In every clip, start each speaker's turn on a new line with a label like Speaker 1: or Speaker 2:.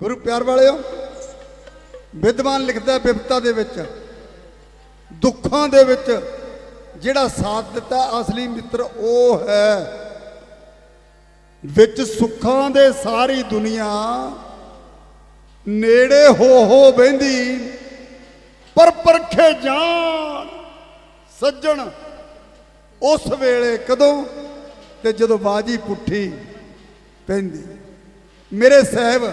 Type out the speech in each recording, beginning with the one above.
Speaker 1: ਗੁਰੂ ਪਿਆਰ ਵਾਲਿਓ, ਵਿਦਵਾਨ ਲਿਖਦਾ ਵਿਪਤਾ ਦੇ ਵਿੱਚ, ਦੁੱਖਾਂ ਦੇ ਵਿੱਚ, ਜਿਹੜਾ ਸਾਥ ਦਿੱਤਾ ਅਸਲੀ ਮਿੱਤਰ ਉਹ ਹੈ। ਵਿੱਚ ਸੁੱਖਾਂ ਦੇ ਸਾਰੀ ਦੁਨੀਆ ਨੇੜੇ ਹੋ ਹੋ ਬਹਿੰਦੀ, ਪਰ ਪਰਖੇ ਜਾਣ, ਸੱਜਣ, ਉਸ ਵੇਲੇ ਕਦੋਂ ਤੇ ਜਦੋਂ ਬਾਜੀ ਪੁੱਠੀ ਪੈਂਦੀ। ਮੇਰੇ ਸਾਹਿਬ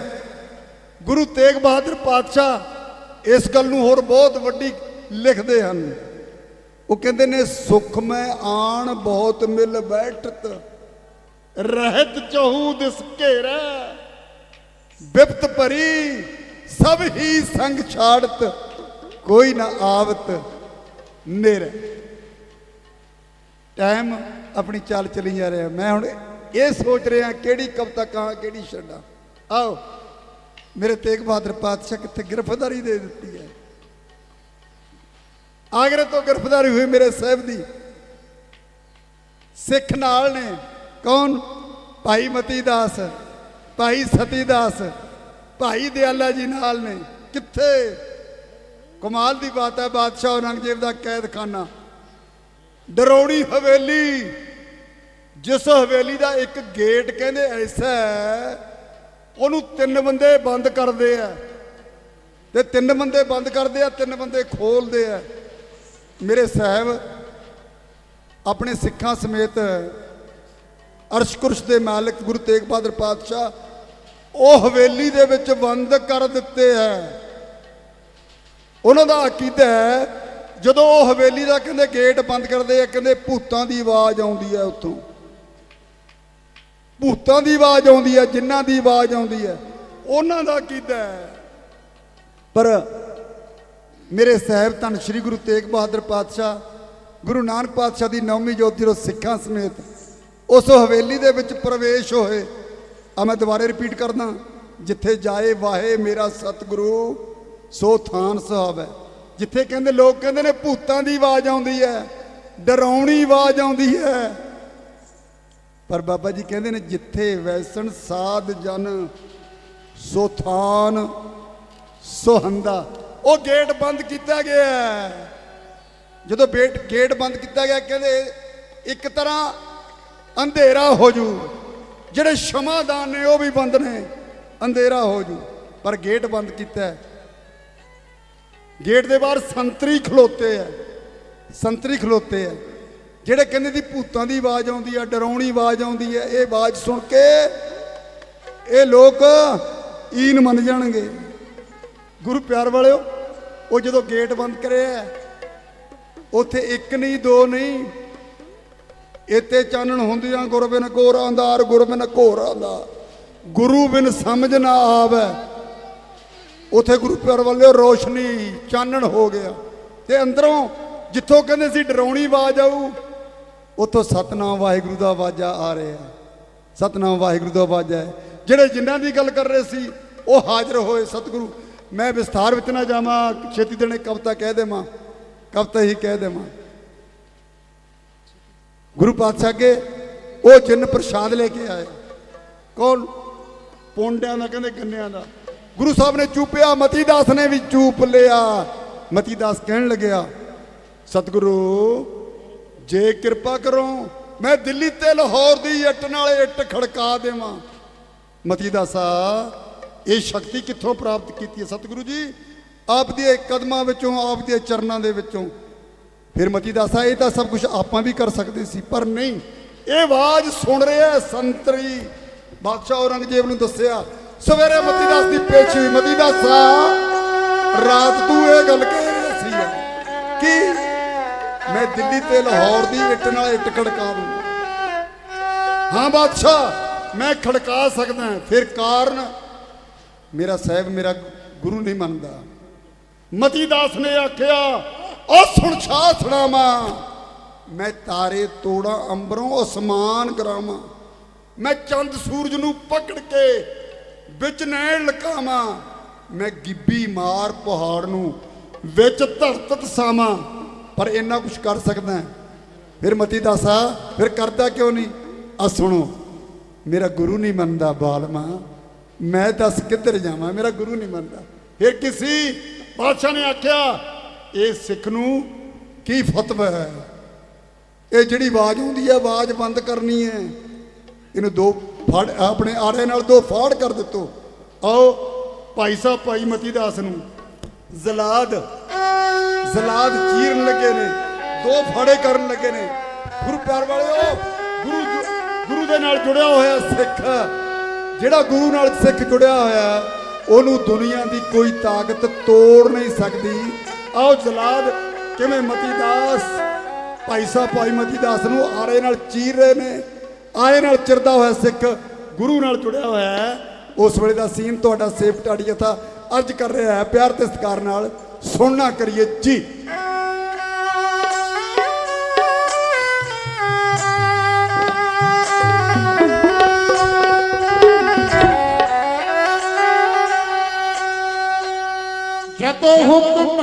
Speaker 1: ਗੁਰੂ ਤੇਗ ਬਹਾਦਰ ਪਾਤਸ਼ਾਹ ਇਸ ਗੱਲ ਨੂੰ ਹੋਰ ਬਹੁਤ ਵੱਡੀ ਲਿਖਦੇ ਹਨ। ਉਹ ਕਹਿੰਦੇ ਨੇ, ਸੁਖ ਮੈਂ ਆਣ ਬਹੁਤ ਮਿਲ ਬੈਠਤ, ਰਹਿਤ ਚਹੂ ਦਿਸ ਘੇਰਾ। ਬਿਪਤ ਭਰੀ ਸਭ ਹੀ ਸੰਗ ਛਾੜਤ, ਕੋਈ ਨਾ ਆਵਤ ਨੇਰੇ। ਟਾਈਮ ਆਪਣੀ ਚਾਲ ਚਲੀ ਜਾ ਰਿਹਾ। ਮੈਂ ਹੁਣ ਇਹ ਸੋਚ ਰਿਹਾ, ਕਿਹੜੀ ਕਵਿਤਾ ਕਹਾਂ, ਕਿਹੜੀ ਛੱਡਾਂ। ਆਓ। ਮੇਰੇ ਤੇਗ ਬਹਾਦਰ ਪਾਤਸ਼ਾਹ ਕਿੱਥੇ ਗ੍ਰਿਫਤਾਰੀ ਦੇ ਦਿੱਤੀ ਹੈ। ਆਗਰੇ ਤੋਂ ਗ੍ਰਿਫਤਾਰੀ ਹੋਈ ਮੇਰੇ ਸਾਹਿਬ ਦੀ। ਸਿੱਖ ਨਾਲ ਨੇ। ਕੌਣ? ਭਾਈ ਮਤੀ ਦਾਸ, ਭਾਈ ਸਤੀ ਦਾਸ, ਭਾਈ ਦਿਆਲਾ ਜੀ ਨਾਲ ਨੇ। ਕਿੱਥੇ? ਕਮਾਲ ਦੀ ਬਾਤ ਹੈ, ਬਾਦਸ਼ਾਹ ਔਰੰਗਜ਼ੇਬ ਦਾ ਕੈਦਖਾਨਾ। ਡਰੌਣੀ ਹਵੇਲੀ। ਜਿਸ ਹਵੇਲੀ ਦਾ ਇੱਕ ਗੇਟ ਕਹਿੰਦੇ ਐਸਾ ਹੈ ਉਹਨੂੰ ਤਿੰਨ ਬੰਦੇ ਬੰਦ ਕਰਦੇ ਆ। ਤੇ ਤਿੰਨ ਬੰਦੇ ਬੰਦ ਕਰਦੇ ਆ, ਤਿੰਨ ਬੰਦੇ ਖੋਲਦੇ ਆ। ਮੇਰੇ ਸਾਹਿਬ, ਆਪਣੇ ਸਿੱਖਾਂ ਸਮੇਤ ਅਰਸ਼ ਕੁਰਸ਼ ਦੇ ਮਾਲਕ ਗੁਰੂ ਤੇਗ ਬਹਾਦਰ ਪਾਤਸ਼ਾਹ, ਉਹ ਹਵੇਲੀ ਦੇ ਵਿੱਚ ਬੰਦ ਕਰ ਦਿੱਤੇ ਹੈ ਉਹਨਾਂ ਦਾ ਅਕੀਦਾ ਹੈ, ਜਦੋਂ ਉਹ ਹਵੇਲੀ ਦਾ ਕਹਿੰਦੇ ਗੇਟ ਬੰਦ ਕਰਦੇ ਆ, ਕਹਿੰਦੇ ਭੂਤਾਂ ਦੀ ਆਵਾਜ਼ ਆਉਂਦੀ ਹੈ ਉੱਥੋਂ। ਭੂਤਾਂ ਦੀ ਆਵਾਜ਼ ਆਉਂਦੀ ਹੈ ਜਿਨ੍ਹਾਂ ਦੀ ਆਵਾਜ਼ ਆਉਂਦੀ ਹੈ। ਉਹਨਾਂ ਦਾ ਹੈ ਪਰ ਮੇਰੇ ਸਾਹਿਬ ਧੰਨ ਸ੍ਰੀ ਗੁਰੂ ਤੇਗ ਬਹਾਦਰ ਪਾਤਸ਼ਾਹ ਗੁਰੂ ਨਾਨਕ ਪਾਤਸ਼ਾਹ ਦੀ ਨੌਵੀਂ ਜੋਤੀ ਰੋ ਸਿੱਖਾਂ ਸਮੇਤ ਉਸ ਹਵੇਲੀ ਦੇ ਵਿੱਚ ਪ੍ਰਵੇਸ਼ ਹੋਏ। ਆ ਮੈਂ ਦੁਬਾਰੇ ਰਿਪੀਟ ਕਰਦਾ ਜਿੱਥੇ ਜਾਏ ਵਾਹੇ ਮੇਰਾ ਸਤਿਗੁਰੂ ਸੋ ਥਾਨ ਸਾਹਿਬ ਹੈ ਜਿੱਥੇ ਕਹਿੰਦੇ ਲੋਕ ਕਹਿੰਦੇ ਨੇ ਭੂਤਾਂ ਦੀ ਆਵਾਜ਼ ਆਉਂਦੀ ਹੈ ਡਰਾਉਣੀ ਆਵਾਜ਼ ਆਉਂਦੀ ਹੈ। ਪਰ ਬਾਬਾ ਜੀ ਕਹਿੰਦੇ ਨੇ, ਜਿੱਥੇ ਵੈਸਣ ਸਾਧ ਜਨ, ਸੋ ਸੋਹੰਦਾ ਉਹ ਗੇਟ ਬੰਦ ਕੀਤਾ ਗਿਆ ਹੈ। ਜਦੋਂ ਬੇਟ ਗੇਟ ਬੰਦ ਕੀਤਾ ਗਿਆ, ਕਹਿੰਦੇ ਇੱਕ ਤਰ੍ਹਾਂ ਅੰਧੇਰਾ ਹੋ ਜੂ। ਜਿਹੜੇ ਸ਼ਮਾਦਾਨ ਨੇ, ਉਹ ਵੀ ਬੰਦ ਨੇ। ਅੰਧੇਰਾ ਹੋ ਜੂ। ਪਰ ਗੇਟ ਬੰਦ ਕੀਤਾ ਗੇਟ ਦੇ ਬਾਹਰ ਸੰਤਰੀ ਖਲੋਤੇ ਆ ਸੰਤਰੀ ਖਲੋਤੇ ਆ ਜਿਹੜੇ ਕਹਿੰਦੇ ਦੀ ਭੂਤਾਂ ਦੀ ਆਵਾਜ਼ ਆਉਂਦੀ ਆ, ਡਰਾਉਣੀ ਆਵਾਜ਼ ਆਉਂਦੀ ਹੈ ਇਹ ਆਵਾਜ਼ ਸੁਣ ਕੇ ਇਹ ਲੋਕ ਈਨ ਮੰਨ ਜਾਣਗੇ। ਗੁਰੂ ਪਿਆਰ ਵਾਲਿਓ, ਉਹ ਜਦੋਂ ਗੇਟ ਬੰਦ ਕਰਿਆ ਉੱਥੇ ਇੱਕ ਨਹੀਂ, ਦੋ ਨਹੀਂ ਇਤੇ ਚਾਨਣ ਹੁੰਦੀਆਂ ਗੁਰ ਬਿਨ ਘੋਰ ਅੰਧਾਰ ਗੁਰ ਬਿਨ ਗੁਰੂ ਬਿਨ ਸਮਝ ਨਾ ਆਵੇ। ਉਥੇ ਗੁਰੂ ਪਿਆਰ ਵਾਲਿਓ, ਰੋਸ਼ਨੀ ਚਾਨਣ ਹੋ ਗਿਆ। ਤੇ ਅੰਦਰੋਂ ਜਿੱਥੋਂ ਕਹਿੰਦੇ ਸੀ ਡਰਾਉਣੀ ਆਵਾਜ਼ ਆਊ ਉੱਥੋਂ ਸਤਨਾਮ ਵਾਹਿਗੁਰੂ ਦਾ ਆਵਾਜ਼ਾ ਆ ਰਿਹਾ ਸਤਨਾਮ ਵਾਹਿਗੁਰੂ ਦਾ ਆਵਾਜ਼ਾ ਹੈ। ਜਿਹੜੇ ਜਿਨ੍ਹਾਂ ਦੀ ਗੱਲ ਕਰ ਰਹੇ ਸੀ, ਉਹ ਹਾਜ਼ਰ ਹੋਏ ਸਤਿਗੁਰੂ। ਮੈਂ ਵਿਸਥਾਰ ਵਿੱਚ ਨਾ ਜਾਵਾਂ, ਛੇਤੀ ਦੇਣੇ ਕਵਤਾ ਕਹਿ ਦੇਵਾਂ, ਕਵਤਾ ਹੀ ਕਹਿ ਦੇਵਾਂ। ਗੁਰੂ ਪਾਤਸ਼ਾਹ ਅੱਗੇ ਉਹ ਜਿੰਨ ਪ੍ਰਸ਼ਾਦ ਲੈ ਕੇ ਆਏ। ਕੌਣ? ਪੌਂਡਿਆਂ ਦਾ, ਕਹਿੰਦੇ ਗੰਨਿਆਂ ਦਾ। ਗੁਰੂ ਸਾਹਿਬ ਨੇ ਚੂਪਿਆ ਮਤੀ ਦਾਸ ਨੇ ਵੀ ਚੂਪ ਲਿਆ। ਮਤੀ ਦਾਸ ਕਹਿਣ ਲੱਗਿਆ, ਸਤਿਗੁਰੂ ਜੇ ਕਿਰਪਾ ਕਰੋ, ਮੈਂ ਦਿੱਲੀ ਤੇ ਲਾਹੌਰ ਦੀ ਇੱਟ ਨਾਲ ਇੱਟ ਖੜਕਾ ਦੇਵਾਂ। ਮਤੀ ਦਾਸਾ, ਇਹ ਸ਼ਕਤੀ ਕਿੱਥੋਂ ਪ੍ਰਾਪਤ ਕੀਤੀ ਹੈ ਸਤਿਗੁਰੂ ਜੀ? ਆਪ ਦੇ ਕਦਮਾਂ ਵਿੱਚੋਂ ਆਪ ਦੇ ਚਰਨਾਂ ਦੇ ਵਿੱਚੋਂ। ਫਿਰ ਮਤੀ ਦਾਸਾ, ਇਹ ਤਾਂ ਸਭ ਕੁਝ ਆਪਾਂ ਵੀ ਕਰ ਸਕਦੇ ਸੀ, ਪਰ ਨਹੀਂ। ਇਹ ਆਵਾਜ਼ ਸੁਣ ਰਿਹਾ ਸੰਤਰੀ ਬਾਦਸ਼ਾਹ ਔਰੰਗਜ਼ੇਬ ਨੂੰ ਦੱਸਿਆ, ਸਵੇਰੇ ਮਤੀ ਦਾਸ ਦੀ ਪੇਸ਼ੀ ਹੋਈ। ਮਤੀ ਦਾਸਾ, ਰਾਤ ਤੂੰ ਇਹ ਗੱਲ ਕਹਿ ਰਿਹਾ ਸੀ ਕਿ ਮੈਂ ਦਿੱਲੀ ਤੇ ਲਾਹੌਰ ਦੀ ਇੱਟ ਨਾਲ ਇੱਟ ਖੜਕਾ ਦੂੰ। ਹਾਂ ਬਾਦਸ਼ਾਹ, ਮੈਂ ਖੜਕਾ ਸਕਦਾ ਫਿਰ ਕਾਰਨ ਮੇਰਾ ਸਾਹਿਬ ਮੇਰਾ ਗੁਰੂ ਨਹੀਂ ਮੰਨਦਾ। ਮਤੀ ਦਾਸ ਨੇ ਆਖਿਆ ਉਹ ਸੁਣ ਛਾ ਸੁਣਾਵਾਂ। ਮੈਂ ਤਾਰੇ ਤੋੜਾਂ, ਅੰਬਰੋਂ ਅਸਮਾਨ ਕਰਾਵਾਂ। ਮੈਂ ਚੰਦ ਸੂਰਜ ਨੂੰ ਪਕੜ ਕੇ ਵਿੱਚ ਨੈਣ ਲਕਾਵਾਂ। ਮੈਂ ਗਿੱਬੀ ਮਾਰ ਪਹਾੜ ਨੂੰ ਵਿੱਚ ਧਰਤ ਤਸਾਵਾਂ ਪਰ ਇੰਨਾ ਕੁਝ ਕਰ ਸਕਦਾ ਫਿਰ ਮਤੀ ਦਾਸਾ, ਫਿਰ ਕਰਦਾ ਕਿਉਂ ਨਹੀਂ? ਆ ਸੁਣੋ, ਮੇਰਾ ਗੁਰੂ ਨਹੀਂ ਮੰਨਦਾ ਬਾਲਮਾ ਮੈਂ। ਦੱਸ ਕਿੱਧਰ ਜਾਵਾਂ, ਮੇਰਾ ਗੁਰੂ ਨਹੀਂ ਮੰਨਦਾ। ਫਿਰ ਕਿਸੇ ਬਾਦਸ਼ਾਹ ਨੇ ਆਖਿਆ, ਇਹ ਸਿੱਖ ਨੂੰ ਕੀ ਫਤਵਾ ਹੈ? ਇਹ ਜਿਹੜੀ ਆਵਾਜ਼ ਆਉਂਦੀ ਹੈ, ਆਵਾਜ਼ ਬੰਦ ਕਰਨੀ ਹੈ। ਇਹਨੂੰ ਦੋ ਫੜ, ਆਪਣੇ ਆਰੇ ਨਾਲ ਦੋ ਫਾੜ ਕਰ ਦਿੱਤੋ। ਆਓ, ਭਾਈ ਸਾਹਿਬ, ਭਾਈ ਮਤੀ ਦਾਸ ਨੂੰ, ਜ਼ਲਾਦ। ਜ਼ਲਾਦ ਚੀਰਨ ਲੱਗੇ ਨੇ, ਦੋ ਫਾੜੇ ਕਰਨ ਲੱਗੇ ਨੇ। ਗੁਰੂ ਪਿਆਰ ਵਾਲਿਓ, ਗੁਰੂ ਗੁਰੂ ਦੇ ਨਾਲ ਜੁੜਿਆ ਹੋਇਆ ਸਿੱਖ, ਜਿਹੜਾ ਗੁਰੂ ਨਾਲ ਸਿੱਖ ਜੁੜਿਆ ਹੋਇਆ, ਉਹਨੂੰ ਦੁਨੀਆ ਦੀ ਕੋਈ ਤਾਕਤ ਤੋੜ ਨਹੀਂ ਸਕਦੀ। ਆਓ ਜ਼ਲਾਦ, ਕਿਵੇਂ ਮਤੀ ਦਾਸ ਭਾਈ ਸਾਹਿਬ, ਭਾਈ ਮਤੀ ਦਾਸ ਨੂੰ ਆਰੇ ਨਾਲ ਚੀਰ ਰਹੇ ਨੇ ਆਰੇ ਨਾਲ ਚਿਰਦਾ ਹੋਇਆ ਸਿੱਖ, ਗੁਰੂ ਨਾਲ ਜੁੜਿਆ ਹੋਇਆ ਹੈ। ਉਸ ਵੇਲੇ ਦਾ ਸੀਨ ਤੁਹਾਡਾ ਸੇਫ ਟਾੜੀ ਜਥਾ ਅਰਜ ਕਰ ਰਿਹਾ ਹੈ, ਪਿਆਰ ਤੇ ਸਤਿਕਾਰ ਨਾਲ। ਸੁਣਨਾ ਕਰੀਏ ਜੀ।
Speaker 2: ਜਦੋਂ ਹੁਕਮ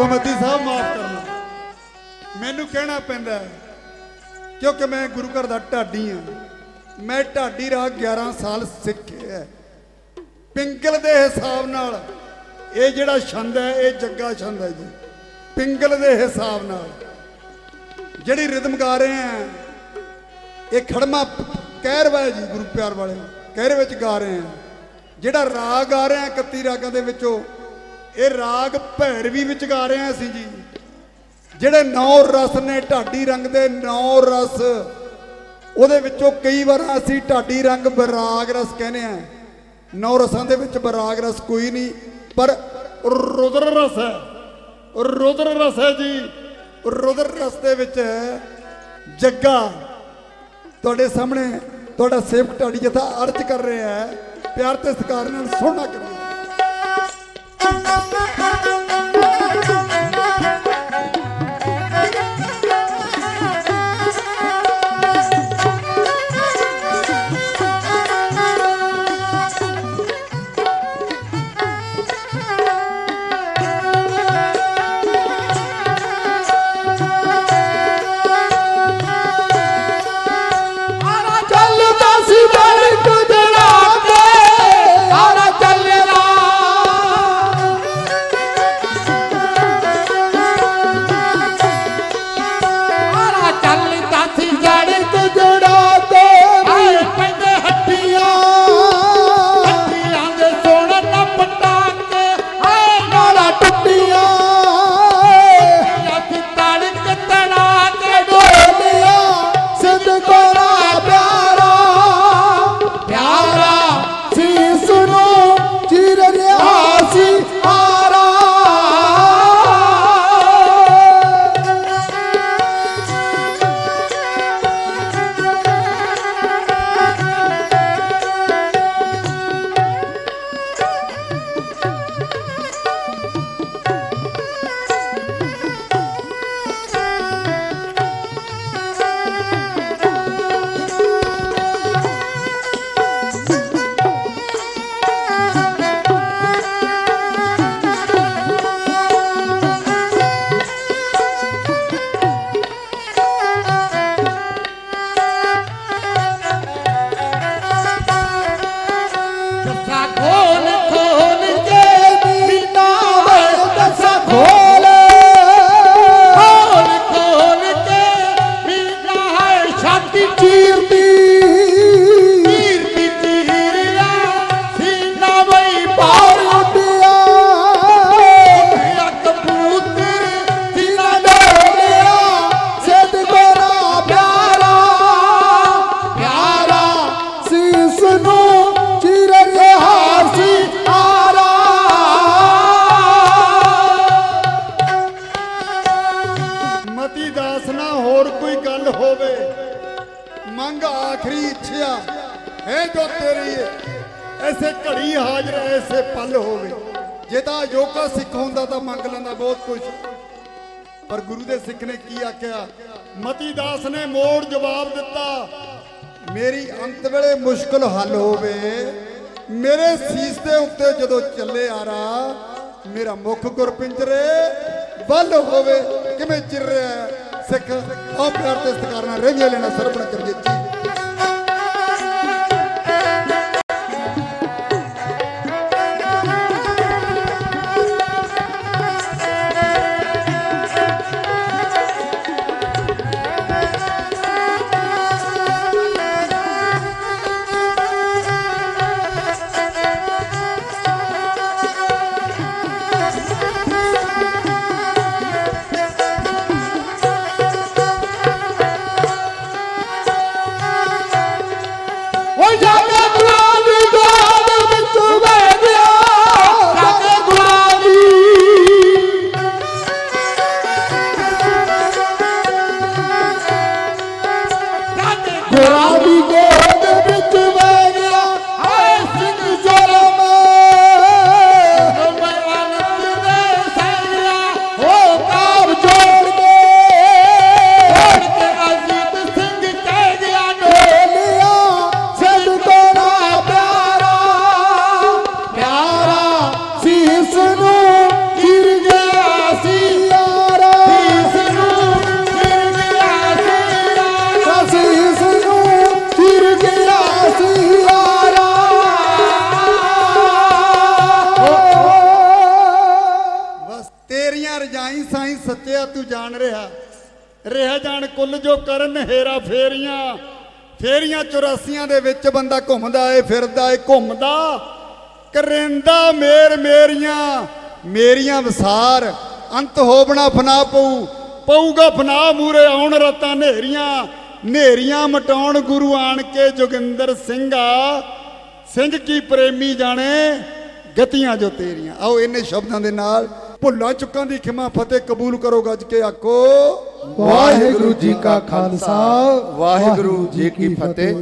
Speaker 1: ਭਮਤੀ ਸਾਹਿਬ, ਮਾਫ ਕਰਨਾ। ਮੈਨੂੰ ਕਹਿਣਾ ਪੈਂਦਾ ਕਿਉਂਕਿ ਮੈਂ ਗੁਰੂ ਘਰ ਦਾ ਢਾਡੀ ਹਾਂ। ਮੈਂ ਢਾਡੀ ਰਾਗ 11 ਸਾਲ ਸਿੱਖਿਆ ਹੈ। ਪਿੰਗਲ ਦੇ ਹਿਸਾਬ ਨਾਲ, ਇਹ ਜਿਹੜਾ ਛੰਦ ਹੈ, ਇਹ ਜੱਗਾ ਛੰਦ ਹੈ ਜੀ। ਪਿੰਗਲ ਦੇ ਹਿਸਾਬ ਨਾਲ, ਜਿਹੜੀ ਰਿਦਮ ਗਾ ਰਹੇ ਆ ਇਹ ਖੜਮਾ ਕਹਿਰਵਾ ਹੈ ਜੀ, ਗੁਰੂ ਪਿਆਰ ਵਾਲੇ। ਕਹਿਰ ਵਿੱਚ ਗਾ ਰਹੇ ਆ ਜਿਹੜਾ ਰਾਗ ਗਾ ਰਹੇ ਆ 31 ਰਾਗਾਂ ਦੇ ਵਿੱਚੋਂ ਇਹ ਰਾਗ ਭੈਰਵੀ ਵਿੱਚ ਗਾ ਰਹੇ ਆ ਅਸੀਂ ਜੀ। ਜਿਹੜੇ ਨੌ ਰਸ ਨੇ ਢਾਡੀ ਰੰਗ ਦੇ ਨੌ ਰਸ, ਉਹਦੇ ਵਿੱਚੋਂ ਕਈ ਵਾਰ ਅਸੀਂ ਢਾਡੀ ਰੰਗ ਬਰਾਗ ਰਸ ਕਹਿੰਦੇ ਆ ਨੌ ਰਸਾਂ ਦੇ ਵਿੱਚ ਬਰਾਗ ਰਸ ਕੋਈ ਨਹੀਂ, ਪਰ ਰੁਦਰ ਰਸ ਹੈ। ਰੁਦਰ ਰਸ ਹੈ ਜੀ। ਰੁਦਰ ਰਸ ਦੇ ਵਿੱਚ ਜੱਗਾ ਤੁਹਾਡੇ ਸਾਹਮਣੇ, ਤੁਹਾਡਾ ਸੇਵਕ ਢਾਡੀ ਜਥਾ ਅਰਜ ਕਰ ਰਿਹਾ ਹੈ। ਪਿਆਰ ਤੇ ਸਤਿਕਾਰ ਨਾਲ ਸੋਹਣਾ ਕਰੀਏ Oh, my. ਮੰਗ ਆਖਰੀ ਇੱਛਾ ਹੈ ਜੋ ਤੇਰੀ ਐਸੇ ਘੜੀ ਹਾਜ਼ਰ, ਐਸੇ ਪਲ ਹੋਵੇ। ਜੇ ਤਾਂ ਯੋਗਾ ਸਿੱਖ ਹੁੰਦਾ ਤਾਂ ਮੰਗ ਲੈਂਦਾ ਬਹੁਤ ਕੁਝ ਪਰ ਗੁਰੂ ਦੇ ਸਿੱਖ ਨੇ ਕੀ ਆਖਿਆ? ਮਤੀ ਦਾਸ ਨੇ ਮੋੜ ਜਵਾਬ ਦਿੱਤਾ, ਮੇਰੀ ਅੰਤ ਵੇਲੇ ਮੁਸ਼ਕਲ ਹੱਲ ਹੋਵੇ। ਮੇਰੇ ਸੀਸ ਦੇ ਉੱਤੇ ਜਦੋਂ ਚੱਲੇ ਆਰਾ, ਮੇਰਾ ਮੁਖ ਗੁਰਪਿੰਜਰੇ ਵੱਲ ਹੋਵੇ। ਕਿਵੇਂ ਚਿਰ ਰਿਹਾ ਸਿੱਖ ਆਹ ਪਿਆਰ ਤੇ ਸਤਿਕਾਰ ਨਾਲ ਰਹਿੰਦੇ ਲੈਣਾ ਸਰਬਣ ਕਰਜੇ ਜੀ। ਜਾਣ ਰਿਹਾ। ਰਿਹਾ ਜਾਣ ਕੁੱਲ ਜੋ ਕਰਨ ਹੇਰਾ ਫੇਰੀਆਂ। ਫੇਰੀਆਂ 84 ਦੇ ਵਿੱਚ ਬੰਦਾ ਘੁੰਮਦਾ ਏ, ਫਿਰਦਾ ਏ, ਘੁੰਮਦਾ। ਕਰਿੰਦਾ ਮੇਰ ਮੇਰੀਆਂ ਮੇਰੀਆਂ ਵਿਸਾਰ। ਅੰਤ ਹੋਵਣਾ ਫਨਾ ਪਊ, ਪਊਗਾ ਫਨਾ ਮੂਰੇ ਆਉਣ ਰਤਾਂ ਨੇਰੀਆਂ। ਨੇਰੀਆਂ ਮਟਾਉਣ ਗੁਰੂ ਆਣ ਕੇ ਜੋਗਿੰਦਰ ਸਿੰਘਾ। ਸਿੰਘ ਕੀ ਪ੍ਰੇਮੀ ਜਾਣੇ? ਗਤੀਆਂ ਜੋ ਤੇਰੀਆਂ। ਆਓ ਇਹਨੇ ਸ਼ਬਦਾਂ ਦੇ ਨਾਲ ਭੁੱਲਾਂ ਚੁੱਕਾਂ ਦੀ ਖਿਮਾ ਫਤਿਹ ਕਬੂਲ ਕਰੋ ਗੱਜ ਕੇ ਆਖੋ।
Speaker 3: ਵਾਹਿਗੁਰੂ ਜੀ ਕਾ ਖਾਲਸਾ
Speaker 4: ਵਾਹਿਗੁਰੂ ਜੀ ਕੀ ਫਤਿਹ।